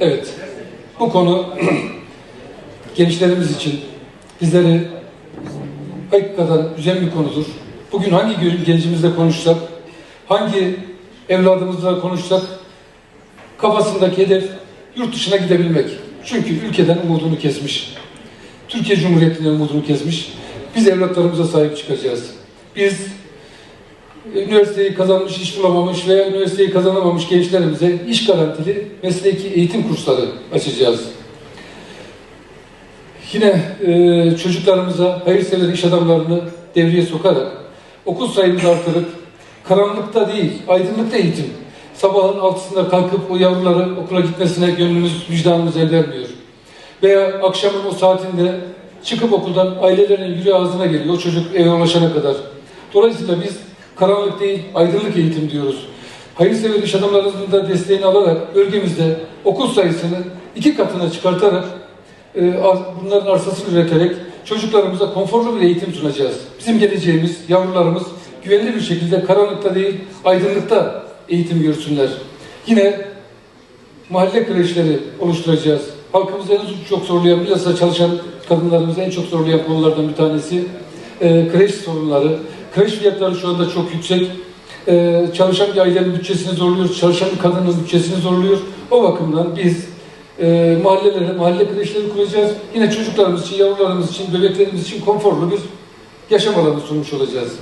Evet, bu konu gençlerimiz için bizleri hakikaten üzen bir konudur. Bugün hangi gencimizle konuşsak, hangi evladımızla konuşsak kafasındaki hedef yurt dışına gidebilmek. Çünkü ülkeden umudunu kesmiş. Türkiye Cumhuriyeti'nden umudunu kesmiş. Biz evlatlarımıza sahip çıkacağız. Biz üniversiteyi kazanmış, iş bulamamış veya üniversiteyi kazanamamış gençlerimize iş garantili mesleki eğitim kursları açacağız. Yine e, çocuklarımıza hayırsever iş adamlarını devreye sokarak okul sayımızı artırıp karanlıkta değil, aydınlıkta eğitim. Sabahın altısında kalkıp o yavruların okula gitmesine gönlümüz, vicdanımız el vermiyor. Veya akşamın o saatinde çıkıp okuldan ailelerin yüreği ağzına geliyor o çocuk eve ulaşana kadar. Dolayısıyla biz karanlık değil, aydınlık eğitim diyoruz. Hayırsever iş adamlarımızın da desteğini alarak bölgemizde okul sayısını iki katına çıkartarak e, ar- bunların arsasını üreterek çocuklarımıza konforlu bir eğitim sunacağız. Bizim geleceğimiz, yavrularımız güvenli bir şekilde karanlıkta değil, aydınlıkta eğitim görsünler. Yine mahalle kreşleri oluşturacağız. Halkımızı en çok zorlayan, bilhassa çalışan kadınlarımızı en çok zorlayan konulardan bir tanesi e, kreş sorunları. Kreş fiyatları şu anda çok yüksek. E, çalışan bir ailenin bütçesini zorluyor, çalışan bir kadının bütçesini zorluyor. O bakımdan biz e, mahallelere, mahalle kreşleri kuracağız. Yine çocuklarımız için, yavrularımız için, bebeklerimiz için konforlu bir yaşam alanı sunmuş olacağız.